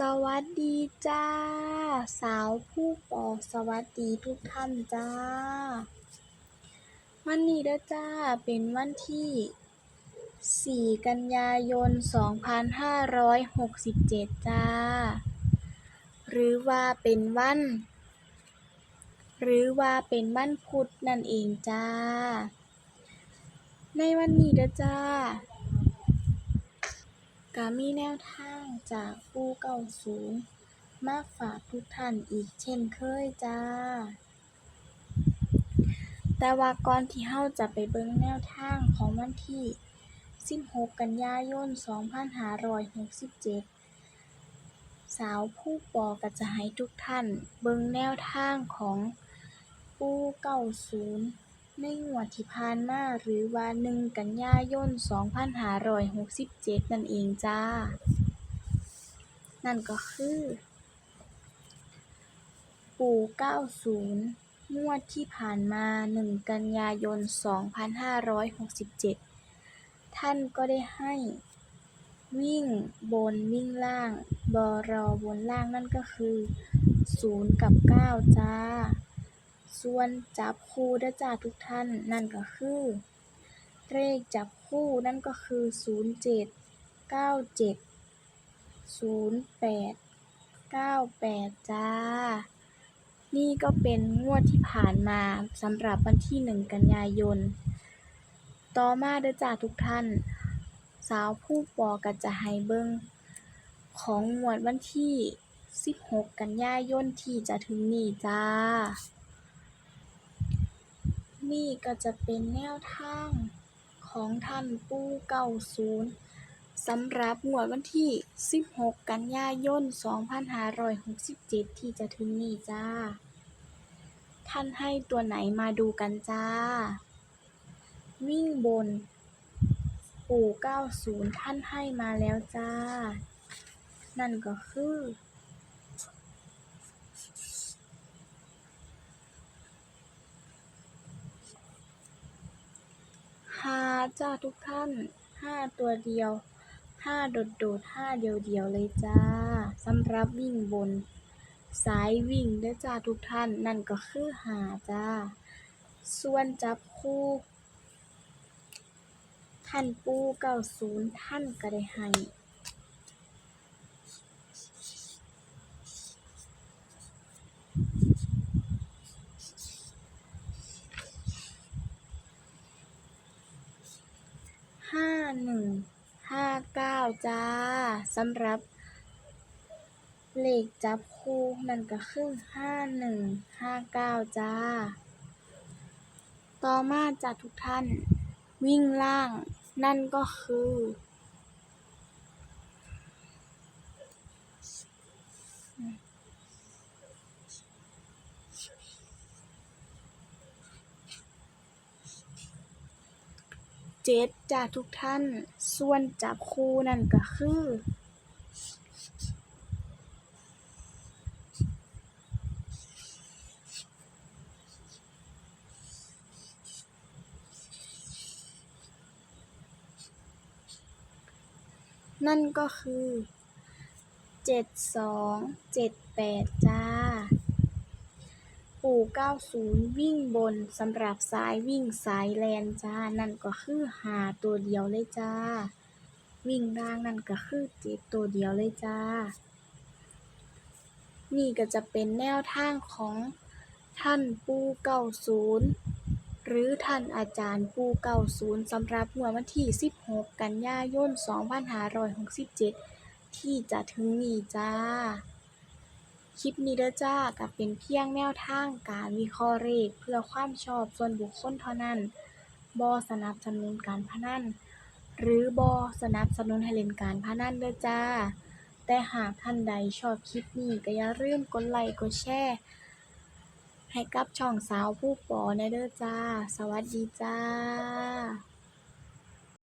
สวัสดีจ้า สาวผู้ปอสวัสดีทุกท่านจ้า วันนี้เด้อจ้าเป็นวันที่ 4 กันยายน 2567 จ้า หรือว่าเป็นวัน หรือว่าเป็นวันพุธนั่นเองจ้า ในวันนี้เด้อจ้า ก็มีแนวทางจากปู่เก้าศูนย์มาฝากทุกท่านอีกเช่นเคยจ้า แต่ว่าก่อนที่เราจะไปเบิ่งแนวทางของวันที่ 16 กันยายน 2567 สาวผู้ปอก็จะให้ทุกท่านเบิ่งแนวทางของปู่เก้าศูนย์ ในงวดที่ผ่านมาหรือว่า1กันยายน2567นั่นเองจ้า นั่นก็คือ ปู่เก้าศูนย์งวดที่ผ่านมา1กันยายน2567ท่านก็ได้ให้ วิ่งบนวิ่งล่าง บรบนล่างนั่นก็คือ0กับ9จ้า ส่วนจับคู่เด้อจ้าทุกท่านนั่นก็คือ เลขจับคู่นั่นก็คือ 07 97 08 98 จ้า นี่ก็เป็นงวดที่ผ่านมาสำหรับวันที่ 1 กันยายน ต่อมาเด้อจ้าทุกท่าน สาวผู้ปอก็จะให้เบิ่งของงวดวันที่ 16 กันยายนที่จะถึงนี้จ้า นี่ก็จะเป็นแนวทางของท่านปู่เก้าศูนย์สำหรับงวดวันที่ 16 กันยายน 2567 ที่จะถึงนี้จ้า ท่านให้ตัวไหนมาดูกันจ้า วิ่งบน ปู่เก้าศูนย์ท่านให้มาแล้วจ้า นั่นก็คือ ห้า จ้าทุกท่านห้าตัวเดียวห้าโดดโดดๆห้าเดียวเดียวๆเลยจ้าสำหรับวิ่งบน สายวิ่งเด้อจ้าทุกท่านนั่นก็คือหาจ้า ส่วนจับคู่ ท่านปูเก้าศูนย์ท่านก็ได้ให้ ห้าหนึ่งห้าเก้าจ้าสำหรับเลขจับคู่นั่นก็คือห้าหนึ่งห้าเก้าจ้า ต่อมาจ้าทุกท่านวิ่งล่างนั่นก็คือ เจ็ดจ้าทุกท่าน ส่วนจับคู่นั่นก็คือนั่นก็คือเจ็ดสองเจ็ดแปดจ้า ปู่เก้าศูนย์วิ่งบนสำหรับสายวิ่งสายแลนจ้า นั่นก็คือหาตัวเดียวเลยจ้า วิ่งล่างนั่นก็คือเจ็ดตัวเดียวเลยจ้า นี่ก็จะเป็นแนวทางของท่านปูเก้าศูนย์หรือท่านอาจารย์ปูเก้าศูนย์สำหรับงวดวันที่ 16 กันยายน 2567 ที่จะถึงนี้จ้า คลิปนี้เด้อจ้าก็เป็นเพียงแนวทางการวิเคราะห์เลขเพื่อความชอบส่วนบุคคลเท่านั้นบ่สนับสนุนการพนันหรือบ่สนับสนุนให้เล่นการพนันเด้อจ้า แต่หากท่านใดชอบคลิปนี้ก็อย่าลืมกดไลค์กดแชร์ให้กับช่องสาวผู้ปอแหน่เด้อจ้า สวัสดีจ้า